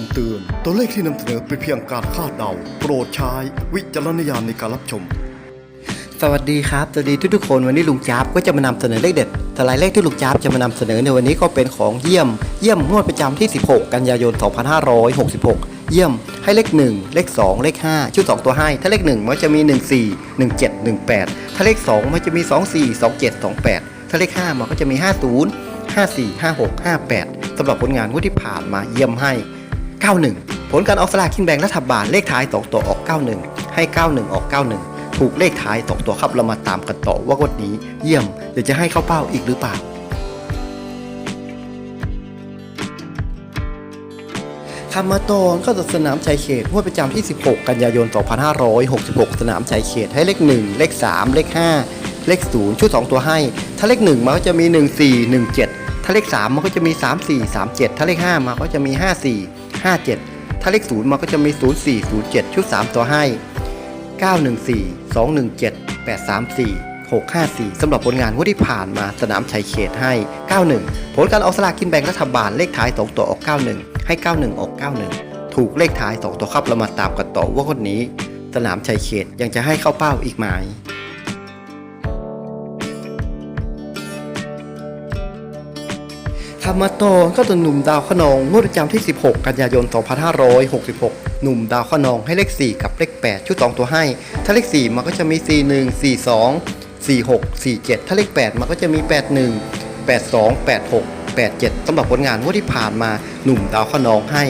ำเตือน ตัวเลขที่นำเสนอเป็นเพียงการคาดเดา โปรดใช้วิจารณญาณในการรับชม สวัสดีครับ สวัสดีทุกๆคนวันนี้ลุงจ๊าบก็จะมานำเสนอเลขเด็ดสไลด์เลขที่ลุงจ๊าบจะมานำเสนอในวันนี้ก็เป็นของเยี่ยม เยี่ยมงวดประจำที่ 16 กันยายน 2566 เยี่ยมให้เลข 1 เลข 2 เลข 5 ชุด 2 ตัวให้ ถ้าเลข 1 มันจะมี 14 17 18 ถ้าเลข 2 มันจะมี 24 27 28 ถ้าเลข 5 มันก็จะมี 50 54 56 58สำหรับผลงานงวดที่ผ่านมาเยี่ยมให้ 91 ผลการออกสลากกินแบ่งรัฐบาลเลขท้ายสองตัวออก 91 ให้ 91 ออก 91 ถูกเลขท้ายสองตัวครับเรามาตามกันต่อว่างวดนี้เยี่ยมเดี๋ยวจะให้เข้าเป้าอีกหรือเปล่าคำมาตอนก็จะสนามชัยเขตงวดประจำที่ 16 กันยายน 2566 สนามชัยเขตให้เลข 1 เลข 3 เลข 5 เลข 0 ชุด 2 ตัวให้ ถ้าเลข 1 มันก็จะมี 14 17 ถ้าเลข 3 มันก็จะมี 34 37 ถ้าเลข 5 มันก็จะมี 54 57 ถ้าเลข0มันก็จะมี 04 07 ชุด 3 ตัวให้ 914 217 834 654 สำหรับผลงานงวดที่ผ่านมาสนามชัยเขตให้ 91 ผลการออกสลากกินแบ่งรัฐบาลเลขท้าย 2 ตัวออก 91 ให้ 91 ออก 91 ถูกเลขท้าย 2 ตัวครับเรามาตามกันต่อว่าคนนี้ สนามชัยเขตยังจะให้เข้าเป้าอีกไหม คามาโตนก็ตัวหนุ่มดาวขนองงวดประจำที่ 16 กันยายน 2566 หนุ่มดาวขนองให้เลข 4 กับเลข 8 ชุด 2 ตัวให้ ถ้าเลข 4 มันก็จะมี 41 42 46 47 ถ้าเลข 8 มันก็จะมี 81 82 86 87สำหรับผลงานงวดที่ผ่านมาหนุ่มดาวขนองให้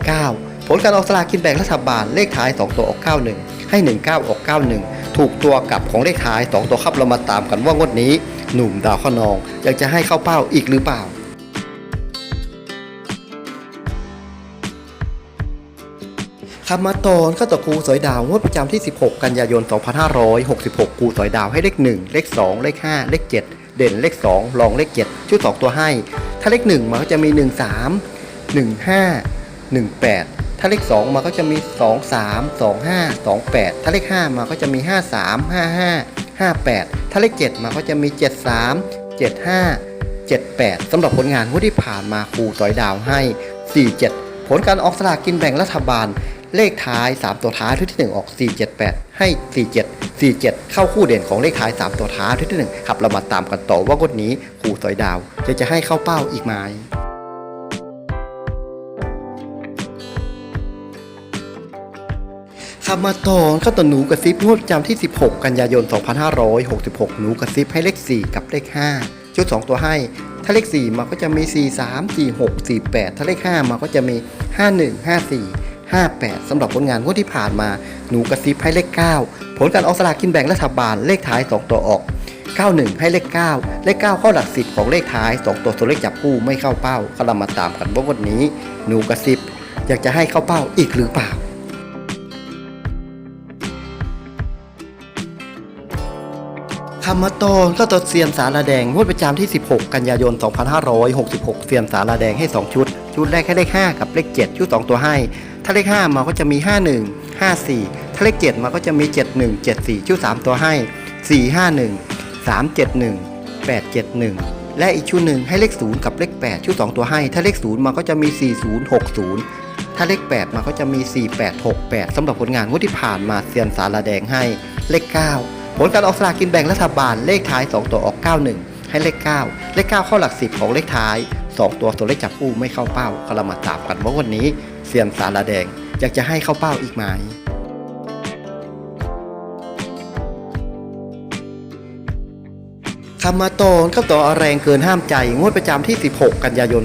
19 ผลการออกสลากกินแบ่งรัฐบาลเลขท้าย 2 ตัวออก 91 ให้ 19 ออก 91 ถูกตัวกลับของเลขท้าย 2 ตัวครับเรามาตามกันว่างวดนี้ หนุ่มดาวขนองอยากจะให้เข้าเป้าอีกหรือเปล่า คำมาตอนข้าตะครูสอยดาวงวดประจำที่ 16 กันยายน 2566 ครูสอยดาวให้เลข 1 เลข 2 เลข 5 เลข 7 เด่นเลข 2 รองเลข 7 ชุด 2 ตัวให้ ถ้าเลข 1มันก็จะมี 1 3 1 5 1 8 ถ้าเลข 2มันก็จะมี 2 3 2 5 2 8 ถ้าเลข 5มันก็จะมี 5 3 5 5 5 8 ถ้าเลข 7มันก็จะมี 7 3 7 5 78 สำหรับผลงานงวดที่ผ่านมาครูสอยดาวให้ 47 ผลการออกสลากกินแบ่งรัฐบาล เลขท้าย 3 ตัวท้ายชุดที่ 1 ออก 478 ให้ 47 47 เข้าคู่เด่นของเลขท้าย 3 ตัวท้ายชุดที่ 1 ครับเรามาตามกันต่อว่างวดนี้ครูสอยดาวจะจะให้เข้าเป้าอีกไหมคำมาตอนข้าตัวหนูกระซิบงวดจำที่ 16 กันยายน 2566 หนูกระซิบให้เลข 4 กับเลข 5 ชุด 2 ตัวให้ ถ้าเลข 4มันก็จะมี 4 3 4 6 4 8 ถ้าเลข 5มันก็จะมี 51 54 58สำหรับผลงานงวดที่ผ่านมา หนูกระซิบให้เลข 9 ผลการออกสลากกินแบ่งรัฐบาลเลขท้าย 2 ตัวออก 91 ให้เลข 9 เลข 9 เข้าหลักสิบของเลขท้าย 2 ตัวตัวเลขจับคู่ไม่เข้าเป้าก็เรามาตามกันว่าวันนี้ หนูกระซิบอยากจะให้เข้าเป้าอีกหรือเปล่าคำมาตอนก็ตัวเซียนสาราแดงงวดประจำที่ 16 กันยายน 2566 เซียนสาราแดงให้ 2 ชุด ชุดแรกให้เลข 5 กับเลข 7 ชุด 2 ตัวให้ ถ้าเลข5มันก็จะมี 51 54 ถ้าเลข7มันก็จะมี 71 74 ชุด 3 ตัวให้ 451 371 871 และอีกชุดหนึ่งให้เลข 0 กับเลข 8 ชุด 2 ตัวให้ ถ้าเลข 0มันก็จะมี 4060 ถ้าเลข 8มันก็จะมี 4868 สำหรับผลงานงวดที่ผ่านมาเซียนสารแดงให้เลข 9 ผลการออกสลากกินแบ่งรัฐบาลเลขท้าย 2 ตัวออก 91 ให้เลข 9 เลข 9 เข้าหลักสิบของเลขท้าย 2 ตัวตัวเลขจับคู่ไม่เข้าเป้าก็เรามาตามกันว่าวันนี้เซียนสารแดงอยากจะให้เข้าเป้าอีกไหมคำมาตอนก็ต่อแรงเกินห้ามใจ งวดประจำที่ 16 กันยายน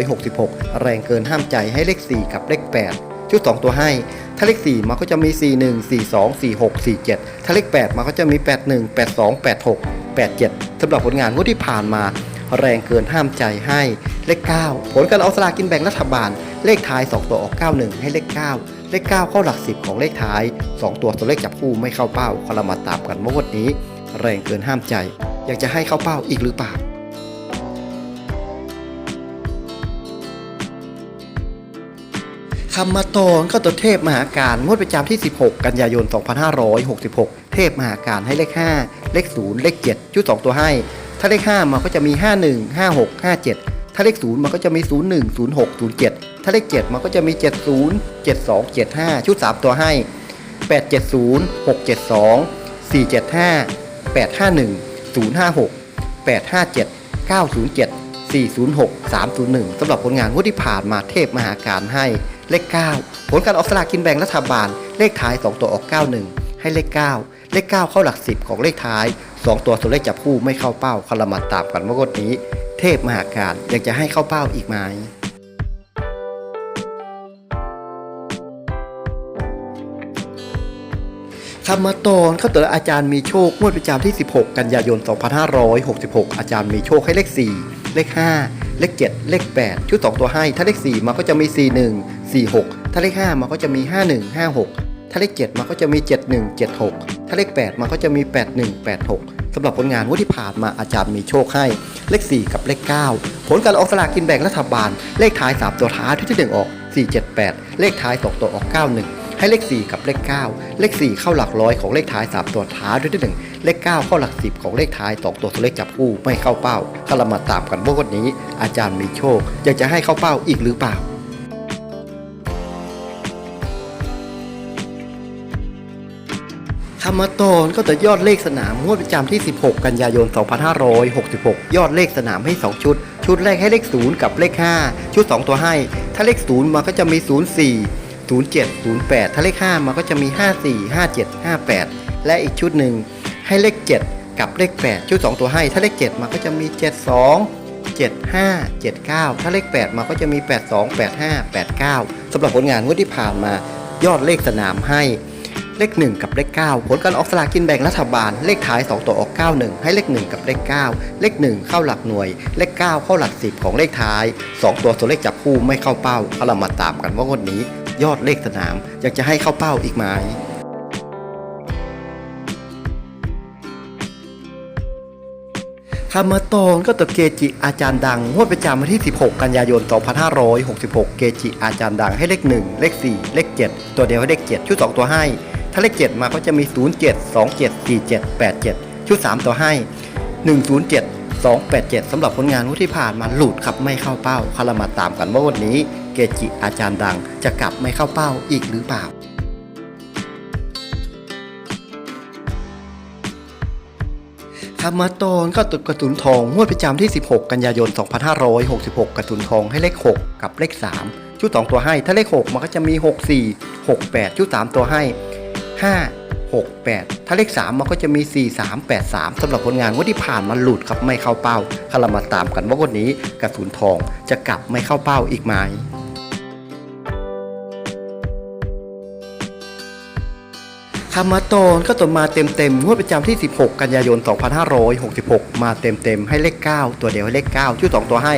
2566 แรงเกินห้ามใจให้เลข 4 กับเลข 8 ชุด 2 ตัวให้ ถ้าเลข 4มันก็จะมี 41 42 46 47 ถ้าเลข 8มันก็จะมี 81 82 86 87สำหรับผลงานงวดที่ผ่านมา แรงเกินห้ามใจให้เลข 9 ผลการเอาสลากกินแบ่งรัฐบาล เลขท้าย 2 ตัวออก 91 ให้เลข 9 เลข 9 เข้าหลัก 10 ของเลขท้าย 2 ตัวตัวเลขจับคู่ไม่เข้าเป้าก็เรามาตามกันว่างวดนี้ แรงเกินห้ามใจ อยากจะให้เข้าเป้าอีกหรือเปล่าคำมาตอนก็ตัวเทพมหาการงวดประจำที่ 16 กันยายน 2566 เทพมหาการให้เลข 5 เลข 0 เลข 7 ชุด 2 ตัวให้ ถ้าเลข5มันก็จะมี 51 56 57 ถ้าเลข0มันก็จะมี 0 1 0 6 0 7 ถ้าเลข 7 มันก็จะมี 70 72 75 ชุด 3 ตัวให้ 870 672 475 851 056 857 907 406 301 สำหรับผลงานงวดที่ผ่านมาเทพมหาการให้เลข 9 ผลการออกสลากกินแบ่งรัฐบาล เลขท้าย 2 ตัวออก 91 ให้เลข 9 เลข 9 เข้าหลัก 10 ของเลขท้าย 2 ตัวส่วเลขจับคู่ไม่เข้าเป้าคารมัดตามกันว่างวดนี้ เทพมหาการอยากจะให้เข้าเป้าอีกไหมคำมาตอนเข้าตัวอาจารย์มีโชคงวดประจำที่ 16 กันยายน 2566 อาจารย์มีโชคให้เลข 4 เลข 5 เลข 7 เลข 8 ชุด 2 ตัวให้ ถ้าเลข 4 มันก็จะมี 41 46 ถ้าเลข 5 มันก็จะมี 51 56 ถ้าเลข 7 มันก็จะมี 71 76 ถ้าเลข 8 มันก็จะมี 81 86 สำหรับผลงานงวดที่ผ่านมาอาจารย์มีโชคให้ เลข 4 กับเลข 9 ผลการออกสลากกินแบ่งรัฐบาล เลขท้าย 3 ตัวท้ายที่1ออก 478 เลขท้าย2ตัวออก 91 ให้เลข 4 กับเลข 9 เลข 4 เข้าหลักร้อยของเลขท้าย 3 ตัวท้ายด้วยที่1เลข 9 เข้าหลัก 10 ของเลขท้าย2ตัวตัวเลขจับคู่ไม่เข้าเป้าถ้าเรามาตามกันว่าวันนี้ อาจารย์มีโชคอยากจะให้เข้าเป้าอีกหรือเปล่า คำมตอนก็จะยอดเลขสนามงวดประจำที่ 16 กันยายน 2566 ยอดเลขสนามให้ 2 ชุด ชุดแรกให้เลข 0 กับเลข 5 ชุด 2 ตัวให้ ถ้าเลข 0มันก็จะมี 04 07 08 ถ้าเลข 5มันก็จะมี 54 57 58 และอีกชุดหนึ่งให้เลข 7 กับเลข 8 ชุด 2 ตัวให้ ถ้าเลข 7มันก็จะมี 72 75 79 ถ้าเลข 8มันก็จะมี 82 85 89สำหรับผลงานงวดที่ผ่านมายอดเลขสนามให้ เลข 1 กับเลข 9 ผลการออกสลากกินแบ่งรัฐบาล เลขท้าย 2 ตัวออก 91 ให้เลข 1 กับเลข 9 เลข 1 เข้าหลักหน่วย เลข 9 เข้าหลัก 10 ของเลขท้าย 2 ตัวส่วเลขจับคู่ไม่เข้าเป้าเอาเรามาตามกันว่างวดนี้ ยอดเลขสนามอยากจะให้เข้าเป้าอีกไหมคำมาตอนก็ตัวเกจิอาจารย์ดังงวดประจำวันที่ 16 กันยายน 2566 เกจิอาจารย์ดังให้เลข 1 เลข 4 เลข 7 ตัวเดียวให้เลข 7 ชุด 2 ตัวให้ ถ้าเลข7มาก็จะมี 07 27 47 87 ชุด 3ตัวให้ 107 287สำหรับผลงานวดที่ผ่านมาหลุดครับไม่เข้าเป้าคารามาตามกันว่าวันนี้เกจิอาจารย์ดังจะกลับไม่เข้าเป้าอีกหรือเปล่าคำมาตอนก็ตุดกระสุนทองงวดประจำที่ 16 กันยายน 2566 กระสุนทองให้เลข 6 กับเลข 3 ชุด 2 ตัวให้ถ้าเลข 6 มันก็จะมี 64 68 ชุด 3 ตัวให้ 5 68 ถ้าเลข 3 มันก็จะมี 4383สำหรับผลงานงวดที่ผ่านมาหลุดครับไม่เข้าเป้าคารามาตามกันว่าวันนี้กระสุนทองจะกลับไม่เข้าเป้าอีกไหมคำมาตอนก็ตัวมาเต็มๆงวดประจำที่ 16 กันยายน 2566 มาเต็มๆให้เลข 9 ตัวเดียวให้เลข 9 ชื่อ 2 ตัวให้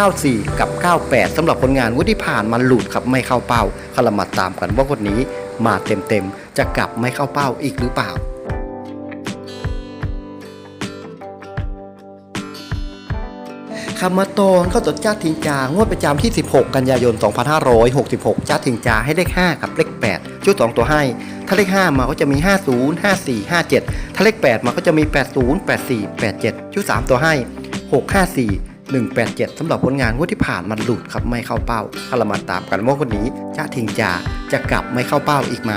94 กับ 98สำหรับผลงานวดที่ผ่านมาหลุดครับไม่เข้าเป้าคารามาตามกันว่าวันนี้ มาเต็มๆ จะกลับไม่เข้าเป้าอีกหรือเปล่าคำมาตอนก็ตัวจ้าทิงจางวดประจำที่ 16 กันยายน 2566 จ้าทิงจาให้เลข 5 กับเลข 8 ชุด 2 ตัวให้ ถ้าเลข 5 มาก็จะมี 50 54 57 ถ้าเลข 8 มาก็จะมี 80 84 87 ชุด 3 ตัวให้ 654 187สำหรับผลงานงวดที่ผ่านมันหลุดครับไม่เข้าเป้าถ้าเรามาตามกันว่าวันนี้จ้าทิงจาจะกลับไม่เข้าเป้าอีกไหม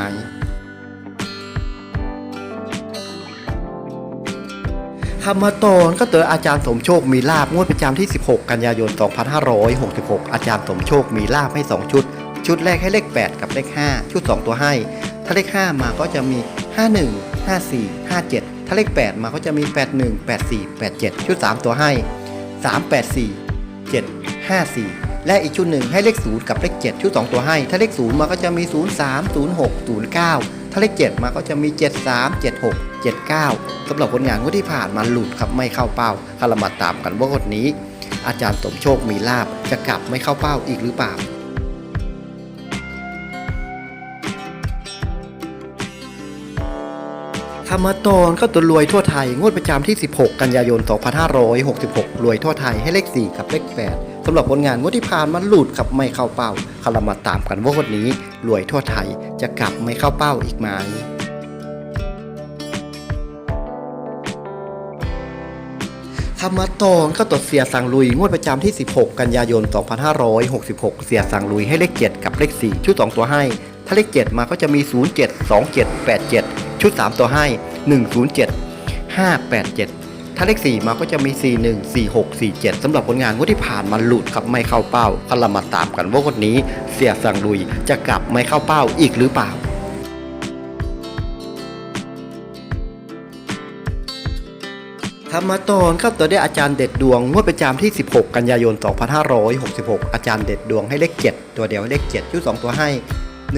คำมาตอนก็เจออาจารย์สมโชคมีลาบงวดประจำที่ 16 กันยายน 2566 อาจารย์สมโชคมีลาบให้ 2 ชุด ชุดแรกให้เลข 8 กับเลข 5 ชุด 2 ตัวให้ ถ้าเลข 5 มาก็จะมี 51 54 57 ถ้าเลข 8 มาก็จะมี 81 84 87 ชุด 3 ตัวให้ 384 754 และอีกชุดหนึ่งให้เลข 0 กับเลข 7 ชุด 2 ตัวให้ ถ้าเลข 0 มาก็จะมี 03 06 09 ถ้าเลข 7 มาก็จะมี 73 76 79สำหรับผลงานงวดที่ผ่านมาหลุดครับไม่เข้าเป้าคารมาตามกันว่างวดนี้ อาจารย์สมโชคมีลาบจะกลับไม่เข้าเป้าอีกหรือเปล่า คำมตอนก็ตัวรวยทั่วไทย งวดประจำที่ 16 กันยายน 2566 รวยทั่วไทยให้เลข 4 กับเลข 8 สำหรับผลงานงวดที่ผ่านมาหลุดกับไม่เข้าเป้าคารามาตามกันว่างวันนี้ รวยทั่วไทยจะกลับไม่เข้าเป้าอีกไหมธรรมตอนก็ตดเสียสั่งลุย งวดประจำที่ 16 กันยายน 2566 เสียสั่งลุยให้เลข 7 กับเลข 4 ชุด 2 ตัวให้ ถ้าเลข 7 มาก็จะมี 07 27 87 ชุด 3 ตัวให้ 107 587 ถ้าเลข 4 มาก็จะมี 41 46 47สำหรับผลงานงวดที่ผ่านมาหลุดครับไม่เข้าเป้าก็เรามาตามกันว่างวดนี้เสียสั่งลุยจะกลับไม่เข้าเป้าอีกหรือเปล่าธรรมตอนเข้าตัวได้อาจารย์เด็ดดวงงวดประจำที่ 16 กันยายน 2566 อาจารย์เด็ดดวงให้เลข 7 ตัวเดียวเลข 7 ชุด 2 ตัวให้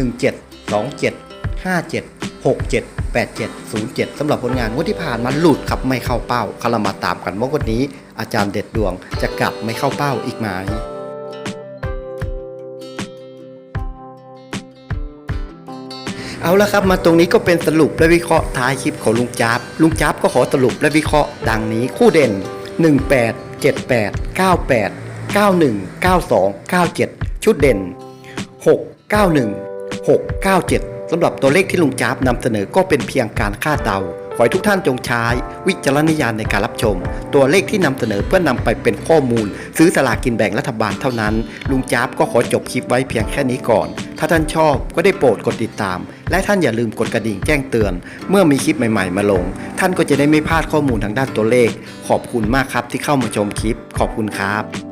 17 27 57 67 87 07สำหรับผลงานงวดที่ผ่านมาหลุดครับไม่เข้าเป้าคารามาตามกันว่างวันนี้ อาจารย์เด็ดดวงจะกลับไม่เข้าเป้าอีกไหมเอาละครับมาตรงนี้ก็เป็นสรุปและวิเคราะห์ท้ายคลิปของลุงจับลุงจับก็ขอสรุปและวิเคราะห์ดังนี้คู่เด่น 18 78 98 91 92 97 ชุดเด่น 691 697 สำหรับตัวเลขที่ลุงจับนำเสนอก็เป็นเพียงการคาดเดา ขอให้ทุกท่านจงใช้ วิจารณญาณในการรับชม ตัวเลขที่นำเสนอเพื่อนำไปเป็นข้อมูล ซื้อสลากกินแบ่งรัฐบาลเท่านั้น ลุงจ๊าบก็ขอจบคลิปไว้เพียงแค่นี้ก่อน ถ้าท่านชอบก็ได้โปรดกดติดตาม และท่านอย่าลืมกดกระดิ่งแจ้งเตือน เมื่อมีคลิปใหม่ ๆ มาลง ท่านก็จะได้ไม่พลาดข้อมูลทางด้านตัวเลข ขอบคุณมากครับที่เข้ามาชมคลิป ขอบคุณครับ